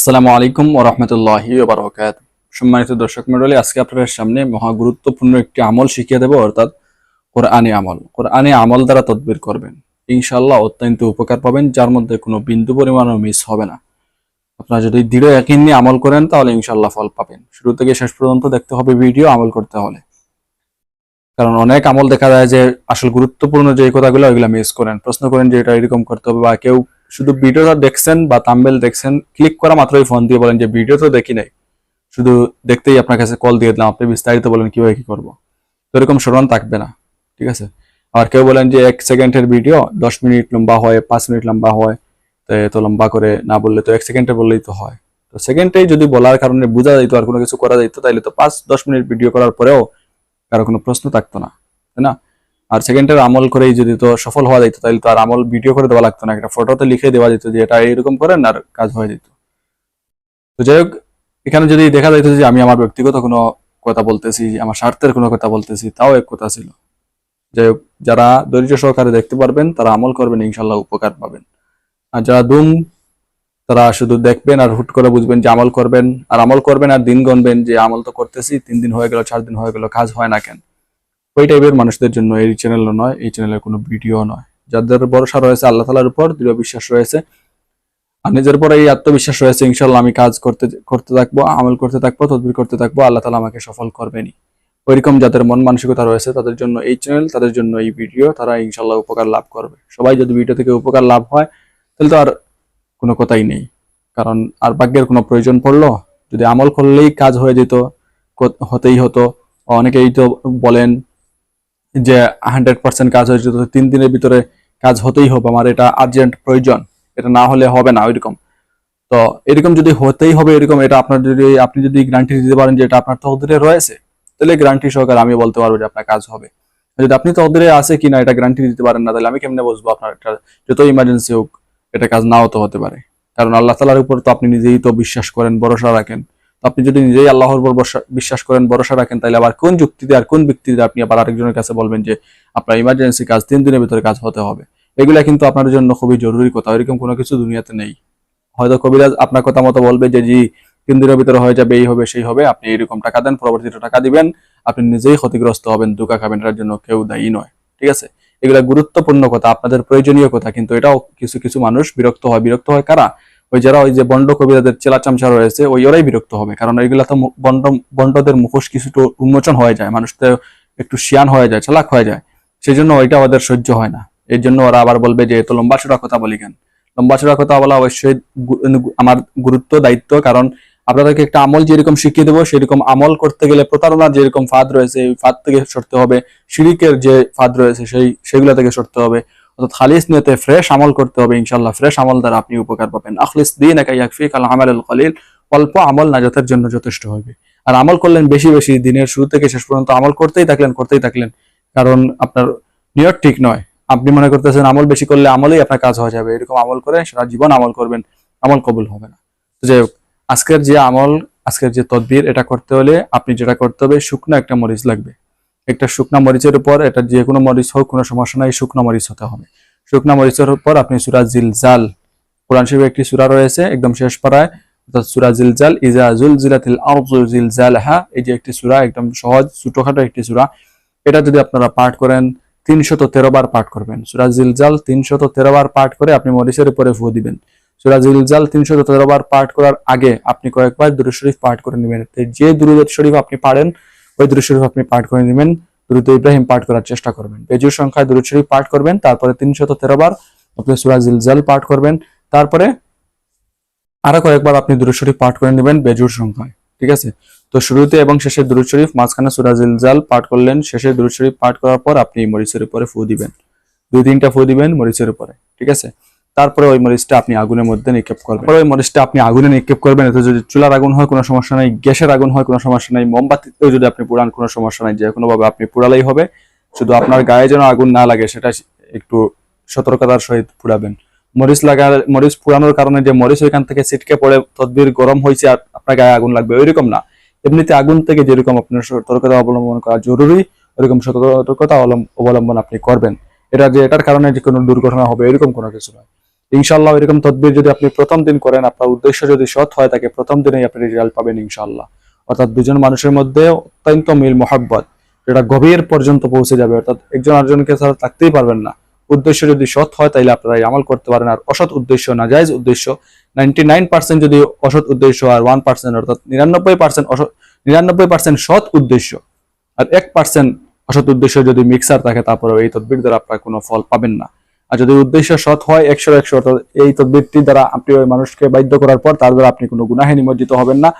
আসসালামু আলাইকুম ও রহমতুল্লাহি বারকাত সম্মানিত দর্শক মন্ডলী আজকে আপনাদের সামনে মহা গুরুত্বপূর্ণ একটি আমল শিখিয়ে দেব, অর্থাৎ কোরআনী আমল। কোরআনী আমল দ্বারা তদবির করবেন। ইনশাল্লাহ অত্যন্ত উপকার পাবেন, যার মধ্যে কোনো বিন্দু পরিমাণও মিস হবে না। আপনারা যদি দৃঢ় একই নিয়ে আমল করেন, তাহলে ইনশাল্লাহ ফল পাবেন। শুরু থেকে শেষ পর্যন্ত দেখতে হবে ভিডিও আমল করতে হলে। কারণ অনেক আমল দেখা যায় যে আসল গুরুত্বপূর্ণ যে কথাগুলো, ওইগুলো মিস করেন। প্রশ্ন করেন যে এটা এরকম করতে হবে বা কেউ শুধু ভিডিওটা দেখছেন বা তাম্বেল দেখছেন ক্লিক করা মাত্রই ফোন দিয়ে বলেন যে ভিডিও তো দেখি নাই। শুধু দেখতেই আপনার কাছে কল দিয়ে দিলাম, আপনি বিস্তারিত বলেন কীভাবে কি করব। তো এরকম স্মরণ থাকবে না, ঠিক আছে? আর কেউ বলেন যে এক সেকেন্ডের ভিডিও দশ মিনিট লম্বা হয়, পাঁচ মিনিট লম্বা হয়, তো এত লম্বা করে না বললে তো এক সেকেন্ডে বললেই তো হয়। তো সেকেন্ডেই যদি বলার কারণে বোঝা যাইতো আর কোনো কিছু করা যাইতো, তাইলে তো পাঁচ দশ মিনিট ভিডিও করার পরেও কারও কোনো প্রশ্ন থাকতো না, তাই না? আর সেকেন্ডের আমল করেই যদি তো সফল হওয়া যেত, তাহলে তো আর আমল ভিডিও করে দেওয়া লাগতো না। একটা ফটোতে লিখে দেওয়া যেত যে এটা এরকম করেন আর কাজ হয়ে যেত। তো যাই হোক, এখানে যদি দেখা যাইতো যে আমি আমার ব্যক্তিগত কোনো কথা বলতেছি, আমার স্বার্থের কোনো কথা বলতেছি, তাও এক কথা ছিল। যাই হোক, যারা ধৈর্য সহকারে দেখতে পারবেন, তারা আমল করবেন ইনশাল্লাহ উপকার পাবেন। আর যারা দুম, তারা শুধু দেখবেন আর হুট করে বুঝবেন যে আমল করবেন। আর আমল করবেন আর দিন গণবেন যে আমল তো করতেছি, তিন দিন হয়ে গেল, চার দিন হয়ে গেল, কাজ হয় না কেন? ওই টাইপের মানুষদের জন্য এই চ্যানেল নয়, এই চ্যানেলের কোনো ভিডিও নয়। যাদের ভরসা রয়েছে আল্লাহ তালার উপর, দৃঢ় বিশ্বাস রয়েছে। আর নিজের পরে এই আত্মবিশ্বাস রয়েছে ইনশাল্লাহ আমি কাজ করতে করতে থাকব, আমল করতে থাকব, তদবির করতে থাকব, আল্লাহ তালা আমাকে সফল করবেনই। ওইরকম যাদের মন মানসিকতা রয়েছে, তাদের জন্য এই চ্যানেল তাদের জন্য এই ভিডিও তারা ইনশাল্লাহ উপকার লাভ করবে। সবাই যদি ভিডিও থেকে উপকার লাভ হয়, তাহলে তো আর কোনো কথাই নেই। কারণ আর ভাগ্যের কোনো প্রয়োজন পড়ল? যদি আমল করলেই কাজ হয়ে যেত হতেই হতো। অনেকেই তো বলেন যে হান্ড্রেড পার্সেন্ট কাজ হয়ে যেত তিন দিনের ভিতরে কাজ হতেই হবে আমার এটা আর্জেন্ট প্রয়োজন। এটা না হলে হবে না, ওইরকম। তো এরকম যদি হতেই হবে, এরকম এটা আপনার যদি, আপনি যদি গ্যারান্টি দিতে পারেন যে এটা আপনার তকদিরে রয়েছে, তাহলে গ্যারান্টি সহকারে আমি বলতে পারব যে আপনার কাজ হবে। যদি আপনি তকদিরে আছে কিনা, এটা গ্যারান্টি দিতে পারেন না, তাহলে আমি কেমনে বুঝব আপনার এটা যত ইমার্জেন্সি হোক, এটা কাজ নাও তো হতে পারে। কারণ আল্লাহ তালার উপর তো আপনি নিজেই তো বিশ্বাস করেন, ভরসা রাখেন। তো আপনি যদি নিজেই আল্লাহর উপর বিশ্বাস করেন, ভরসা রাখেন তাহলে আবার কোন যুক্তিতে আর কোন ব্যক্তিতে আপনি আবার আরেকজনের কাছে বলবেন যে, আপনার ইমার্জেন্সি কাজ তিন দিনের ভিতরে কাজ হতে হবে এগুলা কিন্তু আপনার জন্য খুবই জরুরি কথা। এরকম কোনো কিছু দুনিয়াতে নেই। হয়তো কবিরাজ আপনার কথা মতো বলবে যে, জি, তিন দিনের ভিতরে হয়ে যাবে, এই হবে, সেই হবে। আপনি এরকম টাকা দেন, পরবর্তীতে টাকা দিবেন। আপনি নিজেই ক্ষতিগ্রস্ত হবেন দুকা খাবেন, এটার জন্য কেউ দায়ী নয়। ঠিক আছে? এগুলা গুরুত্বপূর্ণ কথা, আপনাদের প্রয়োজনীয় কথা, কিন্তু এটাও কিছু কিছু মানুষ বিরক্ত হয়। বিরক্ত হয় কারা? ওই যারা ওই যে বন্ড কবিরাদের চেলা চামচা রয়েছে ওই ওরাই বিরক্ত হবে। কারণ এগুলা তো বন্ড, বন্ডদের মুখোশ কিছুটা উন্মোচন হয়ে যায়, মানুষ তো একটু শিয়ান হয়ে যায়, চালাক হয়ে যায়। সেই জন্য ওইটা ওদের সহ্য হয় না। এর জন্য ওরা আবার বলবে যে এত লম্বা চড়া কথা বলি কেন? লম্বা চড়া কথা বলা অবশ্যই আমার গুরুত্ব, দায়িত্ব, কারণ আপনাদেরকে একটা আমল যেরকম শিখিয়ে দেবো, সেরকম আমল করতে গেলে প্রতারণার যেরকম ফাঁদ রয়েছে এই ফাঁদ থেকে সরতে হবে, শিরিকের যে ফাঁদ রয়েছে, সেই, সেগুলো থেকে সরতে হবে। অর্থাৎ খালিস নিয়তে ফ্রেশ আমল করতে হবে ইনশাল্লাহ ফ্রেশ আমল দ্বারা আপনি উপকার পাবেন। আখলিস দিন একা কলিল, অল্প আমল নাজাতের জন্য যথেষ্ট হবে। আর আমল করলেন বেশি বেশি, দিনের শুরু থেকে শেষ পর্যন্ত আমল করতেই থাকলেন করতেই থাকলেন। কারণ আপনার নিয়ত ঠিক নয়। আপনি মনে করতেছেন আমল বেশি করলে আমলেই আপনার কাজ হয়ে যাবে। এরকম আমল করে সারা জীবন আমল করবেন, আমল কবুল হবে না। যাই হোক, আজকের যে আমল, আজকের যে তদবির, এটা করতে হলে আপনি যেটা করতে হবে, শুকনো একটা মরিচ লাগবে। একটা শুকনা মরিচের উপর, এটা যে কোনো মরিচ হোক, কোনো সমস্যা নাই, শুকনো মরিচ হতে হবে। শুকনা মরিচের উপর আপনি সুরা জিলজাল, কোরআন শরীফে একটি সুরা রয়েছে, একদম শেষ পাড়ায়, অর্থাৎ জিলজাল, ইজা জুল জিলাতিল আরজু জিলজালহা, এই যে একটি সুরা, একদম সহজ, ছোটখাটো একটি সুরা। এটা যদি আপনারা পাঠ করেন, তিনশত তেরো বার পাঠ করবেন। সুরা জিলজাল তিনশত তেরো বার পাঠ করে আপনি মরিচের উপরে ফু দিবেন। সুরা জিলজাল তিনশত তেরো বার পাঠ করার আগে আপনি কয়েকবার দুরুদ শরীফ পাঠ করে নেবেন। যে দুরুদ শরীফ আপনি পারেন ওই দুরুদ আপনি পাঠ করে নেবেন। দুরুদ ইব্রাহিম পাঠ করার চেষ্টা করবেন। সংখ্যায় পাঠ করবেন, তারপরে তিনশত তেরো বার আপনি পাঠ করবেন। তারপরে আরও কয়েকবার আপনি দুরুদ পাঠ করে নেবেন বেজুর সংখ্যায়। ঠিক আছে? তো শুরুতে এবং শেষে দুরুদ শরীফ, মাঝখানে সুরা জিলজাল পাঠ করলেন। শেষে দুরুদ শরীফ পাঠ করার পর আপনি মরিচের উপরে ফু দিবেন। দুই তিনটা ফু দিবেন মরিচের উপরে। ঠিক আছে? তারপরে ওই মরিচটা আপনি আগুনের মধ্যে নিক্ষেপ করবেন। ওই মরিচটা আপনি আগুনে নিক্ষেপ করবেন, এতে যদি চুলার আগুন হয়, কোনো সমস্যা নাই। গ্যাসের আগুন হয়, কোনো সমস্যা নাই। মোমবাতিতেও যদি আপনি পুরান কোনো সমস্যা নাই। যে কোনো ভাবে আপনি পুরালেই হবে। শুধু আপনার গায়ে যেন আগুন না লাগে, সেটা একটু সতর্কতার সহিত পুরাবেন মরিচ লাগা মরিচ পুরানোর কারণে যে মরিচ ওইখান থেকে ছিটকে পড়ে, তদবির গরম হয়েছে আর আপনার গায়ে আগুন লাগবে, ওইরকম না। এমনিতে আগুন থেকে যেরকম আপনার সতর্কতা অবলম্বন করা জরুরি ওইরকম সতর্কতা অবলম্বন আপনি করবেন। এটা যে এটার কারণে যে কোনো দুর্ঘটনা হবে, এরকম কোনো কিছু নয়। ইনশাল্লাহ এরকম তদবির যদি আপনি প্রথম দিন করেন, আপনার উদ্দেশ্য যদি সৎ হয় থাকে প্রথম দিনেই আপনি রেজাল্ট পাবেন ইনশাল্লাহ অর্থাৎ দুজন মানুষের মধ্যে অত্যন্ত মিল মোহাব্বত, যেটা গভীর পর্যন্ত পৌঁছে যাবে। অর্থাৎ একজন আরেকজনকে ছাড়া থাকতেই পারবেন না। উদ্দেশ্য যদি সৎ হয় তাহলে আপনারা এই আমল করতে পারেন। আর অসৎ উদ্দেশ্য, নাজায়জ উদ্দেশ্য নাইনটি নাইন পার্সেন্ট যদি অসৎ উদ্দেশ্য আর ওয়ান পার্সেন্ট অর্থাৎ নিরানব্বই পার্সেন্ট অসৎ, নিরানব্বই পার্সেন্ট সৎ উদ্দেশ্য আর এক পার্সেন্ট অসৎ উদ্দেশ্য যদি মিক্সার থাকে তারপরে এই তদবির দ্বারা আপনারা কোনো ফল পাবেন না। আর যদি উদ্দেশ্য সৎ হয় একশো একশো, অর্থাৎ এই তদবিরটি দ্বারা আপনি ওই মানুষকে বাধ্য করার পর তার দ্বারা আপনি কোনো গুনাহে নিমজ্জিত হবেন না।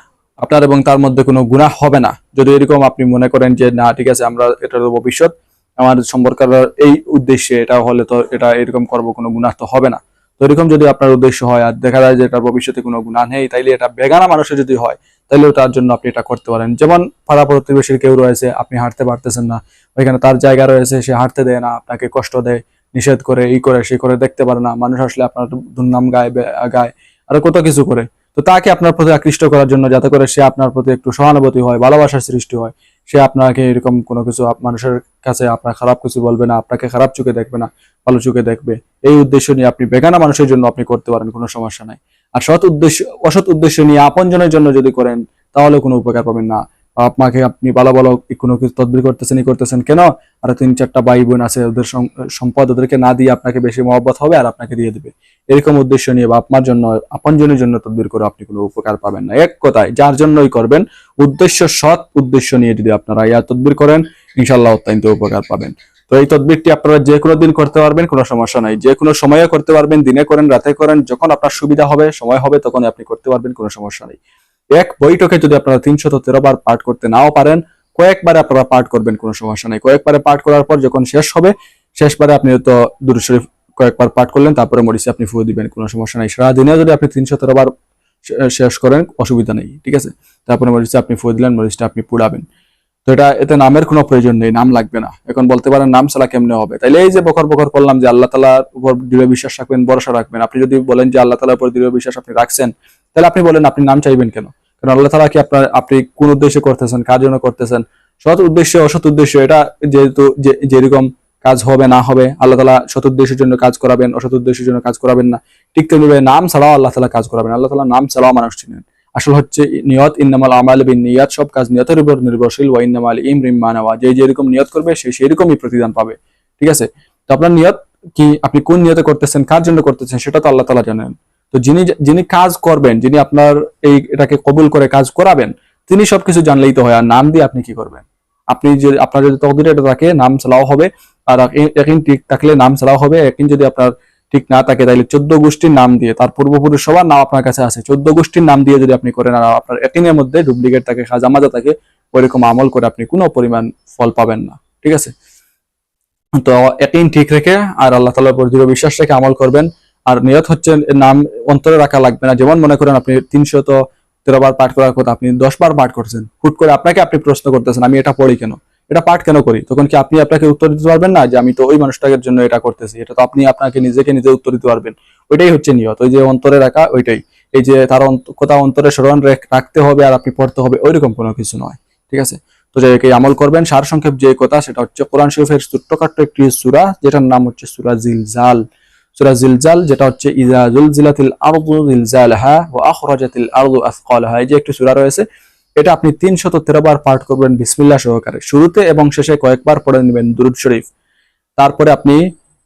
আপনার এবং তার মধ্যে কোনো গুনাহ হবে না। যদি এরকম আপনি মনে করেন যে, না, ঠিক আছে, আমরা এটা তো ভবিষ্যৎ, আমার সম্পর্কের এই উদ্দেশ্যে এটা হলে তো এটা এরকম করব, কোনো গুনাহ তো হবে না। তো এরকম যদি আপনার উদ্দেশ্য হয়, আর দেখা যায় যে এটা ভবিষ্যতে কোনো গুণা নেই, তাইলে এটা বেগানা মানুষের যদি হয়, তাইলেও তার জন্য আপনি এটা করতে পারেন। যেমন পাড়া প্রতিবেশীর কেউ রয়েছে, আপনি হাঁটতে পারতেছেন না, ওইখানে তার জায়গা রয়েছে, সে হাঁটতে দেয় না, আপনাকে কষ্ট দেয়। নিষেধ করে এই করে, সে করে, দেখতে পারে না। মানুষ আসলে আপনার দুর্নাম গায় গায় আরও কত কিছু করে। তো তাকে আপনার প্রতি আকৃষ্ট করার জন্য, যাতে করে সে আপনার প্রতি একটু সহানুভূতি হয়, ভালোবাসার সৃষ্টি হয়, সে আপনাকে এরকম কোনো কিছু মানুষের কাছে আপনার খারাপ কিছু বলবে না, আপনাকে খারাপ চোখে দেখবে না, ভালো চোখে দেখবে। এই উদ্দেশ্য নিয়ে আপনি বেগানা মানুষের জন্য আপনি করতে পারেন, কোনো সমস্যা নাই। আর সৎ উদ্দেশ্য অসৎ উদ্দেশ্য নিয়ে আপনজনের জন্য যদি করেন, তাহলে কোনো উপকার পাবেন না। আপনাকে আপনি ভালো ভালো কোনো কিছু তদবির করতেছেন, ই করতেছেন কেন? আর তিন চারটা ভাই বোন আছে, ওদের সম্পদ ওদেরকে না দিয়ে আপনাকে বেশি মহব্বত হবে আর আপনাকে দিয়ে দিবে। এরকম উদ্দেশ্য নিয়ে বা আপনার জন্য, আপনজনের জন্য তদবির করে আপনি কোনো উপকার পাবেন না। এক কথায়, যার জন্যই করবেন, উদ্দেশ্য সৎ উদ্দেশ্য নিয়ে যদি আপনারা ইয়া তদবির করেন ইনশাল্লাহ অত্যন্ত উপকার পাবেন। তো এই তদবিরটি আপনারা যে কোনো দিন করতে পারবেন, কোনো সমস্যা নাই। যে কোনো সময়ে করতে পারবেন, দিনে করেন, রাতে করেন, যখন আপনার সুবিধা হবে, সময় হবে তখন আপনি করতে পারবেন, কোনো সমস্যা নেই। এক বৈঠকে যদি আপনারা তিনশত তেরো বার পাঠ করতে নাও পারেন, কয়েকবারে আপনারা পাঠ করবেন, কোনো সমস্যা নেই। কয়েকবারে পাঠ করার পর যখন শেষ হবে, শেষবারে আপনি তো শরীফ কয়েকবার পাঠ করলেন, তারপরে মরিচে আপনি ফুয়ে দিবেন, কোনো সমস্যা নেই। সারাদিনেও যদি আপনি তিনশো তেরো বার শেষ করেন, অসুবিধা নেই, ঠিক আছে? তারপরে মরিচে আপনি ফুয়ে দিলেন, মরিচটা আপনি পুড়াবেন। তো এটা, এতে নামের কোনো প্রয়োজন নেই, নাম লাগবে না। এখন বলতে পারেন নাম ছাড়া কেমনে হবে? তাইলে এই যে বকর বকর করলাম যে আল্লাহ তালার উপর দৃঢ় বিশ্বাস রাখবেন, ভরসা রাখবেন, আপনি যদি বলেন যে আল্লাহ তালার উপর দৃঢ় বিশ্বাস আপনি রাখছেন তাহলে আপনি বলেন, আপনি নাম চাইবেন কেন? কারণ আল্লাহ তালা কি আপনার, আপনি কোন উদ্দেশ্যে করতেছেন, কার জন্য করতেছেন? সৎ উদ্দেশ্য, অসৎ উদ্দেশ্য, এটা যেহেতু যেরকম কাজ হবে, না হবে, আল্লাহ তালা সৎ উদ্দেশ্যের জন্য কাজ করাবেন, অসৎ উদ্দেশ্যের জন্য কাজ করাবেন না। ঠিক তেমনি নাম ছাড়াও আল্লাহ তালা কাজ করাবেন। আল্লাহ তালা নাম ছাড়াও মানুষ চিনেন। আসল হচ্ছে নিয়ত, ইন্নামাল আমাল বিন নিয়াত, সব কাজ নিয়তের উপর নির্ভরশীল, ওয়া ইন্নামাল ইমরিম মানাওয়া যে যেরকম নিয়ত করবে, সে সেরকমই প্রতিদান পাবে। ঠিক আছে? তো আপনার নিয়ত কি, আপনি কোন নিয়তে করতেছেন, কার জন্য করতেছেন, সেটা তো আল্লাহ তালা জানেন। তো যিনি যিনি কাজ করবেন, যিনি আপনার এই এটাকে কবুল করে কাজ করাবেন, তিনি সবকিছু জানলেই তো হয়। আর নাম দিয়ে আপনি কি করবেন? আপনি যে, আপনার যদি তকদিরে এটা থাকে, নাম চালাও হবে। আর একদিন ঠিক থাকলে নাম চালাও হবে। একদিন যদি আপনার ঠিক না থাকে, তাহলে চোদ্দ গোষ্ঠীর নাম দিয়ে, তার পূর্বপুরুষ সবার নাম আপনার কাছে আছে। চোদ্দ গোষ্ঠীর নাম দিয়ে যদি আপনি করেন, আর আপনার একদিনের মধ্যে ডুপ্লিকেট থাকে খাজা মাজা থাকে, ওইরকম আমল করে আপনি কোনো পরিমাণ ফল পাবেন না। ঠিক আছে? তো একদিন ঠিক রেখে, আর আল্লাহ তালার উপর দৃঢ় বিশ্বাস রেখে আমল করবেন। আর নিয়ত হচ্ছে নাম অন্তরে রাখা লাগবে না। যেমন মনে করেন আপনি তিনশত তেরো বার পাঠ করার কথা আপনি দশ বার পাঠ করছেন হুট করে আপনাকে আপনি প্রশ্ন করতেছেন আমি এটা পড়ি কেন? এটা পাঠ কেন করি? তখন কি আপনি আপনাকে উত্তর দিতে পারবেন না যে আমি তো ওই মানুষটার জন্য এটা করতেছি? এটা তো আপনি আপনাকে নিজেকে নিজে উত্তর দিতে পারবেন। ওইটাই হচ্ছে নিয়ত। ওই যে অন্তরে রাখা ওইটাই। এই যে তার কথা অন্তরে স্মরণ রেখ- রাখতে হবে আর আপনি পড়তে হবে ওইরকম কোনো কিছু নয়। ঠিক আছে? তো যাই হোক, আমল করবেন। সার সংক্ষেপ যে কথা সেটা হচ্ছে কোরআন শরীফের ছোট্টখাট্ট একটি সূরা যেটার নাম হচ্ছে সূরা জিলজাল। সূরা জিলজাল, যেটা হচ্ছে ইজা জুলজিলাতিল আরদু জিলজালাহা ওয়া আখরাজাতিল আরদু আথকালাহা এই যে একটি সূরা রয়েছে, এটা আপনি তিনশত তেরো বার পাঠ করবেন বিসমিল্লাহ সহকারে। শুরুতে এবং শেষে কয়েকবার পড়ে নেবেন দুরুদ শরীফ। তারপরে আপনি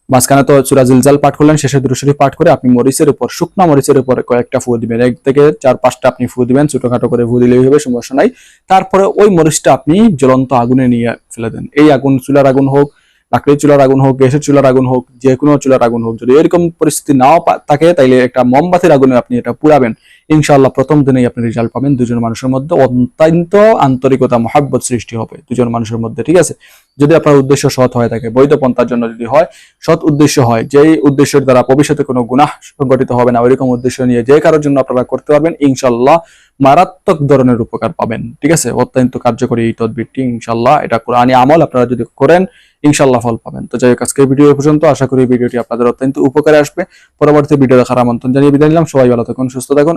মাঝখানে তো সূরা জিলজাল পাঠ করলেন, শেষে দুরুদ শরীফ পাঠ করে আপনি মরিচের উপর, শুকনা মরিচের উপর কয়েকটা ফু দিবেন। এক থেকে চার, পাঁচটা আপনি ফু দিবেন, ছোটখাটো করে ফু দিলেই হবে, সমস্যা নাই। তারপরে ওই মরিচটা আপনি জ্বলন্ত আগুনে নিয়ে ফেলে দেন। এই আগুন, চুলার আগুন হোক লাকড়ির চুলার আগুন হোক, গ্যাসের চুলার আগুন হোক যে কোনো চুলার আগুন হোক, যদি এরকম পরিস্থিতি নাও থাকে, তাইলে একটা মোমবাতির আগুনে আপনি এটা পুরাবেন ইনশাআল্লাহ প্রথম দিনেই আপনি রেজাল্ট পাবেন দুজন মানুষের মধ্যে অত্যন্ত আন্তরিকতা, মহাব্বত সৃষ্টি হবে দুজন মানুষের মধ্যে, ঠিক আছে? যদি আপনার উদ্দেশ্য সৎ হয়ে থাকে, বৈধ পন্থার জন্য যদি হয়, সৎ উদ্দেশ্য হয়, যেই উদ্দেশ্যের দ্বারা ভবিষ্যতে কোনো গুনাহ সংগঠিত হবে না, ওইরকম উদ্দেশ্য নিয়ে যে কারোর জন্য আপনারা করতে পারবেন ইনশাল্লাহ মারাত্মক ধরনের উপকার পাবেন, ঠিক আছে? অত্যন্ত কার্যকরী এই তদবিরটি ইনশাল্লাহ এটা কোরআনী আমল আপনারা যদি করেন ইনশাল্লাহ ফল পাবেন। তো যাই হোক আজকের ভিডিও পর্যন্ত, আশা করি ভিডিওটি আপনাদের অত্যন্ত উপকারে আসবে। পরবর্তী ভিডিও দেখার আমন্ত্রণ জানিয়ে বিদায় নিলাম। সবাই ভালো থাকুন, সুস্থ থাকুন।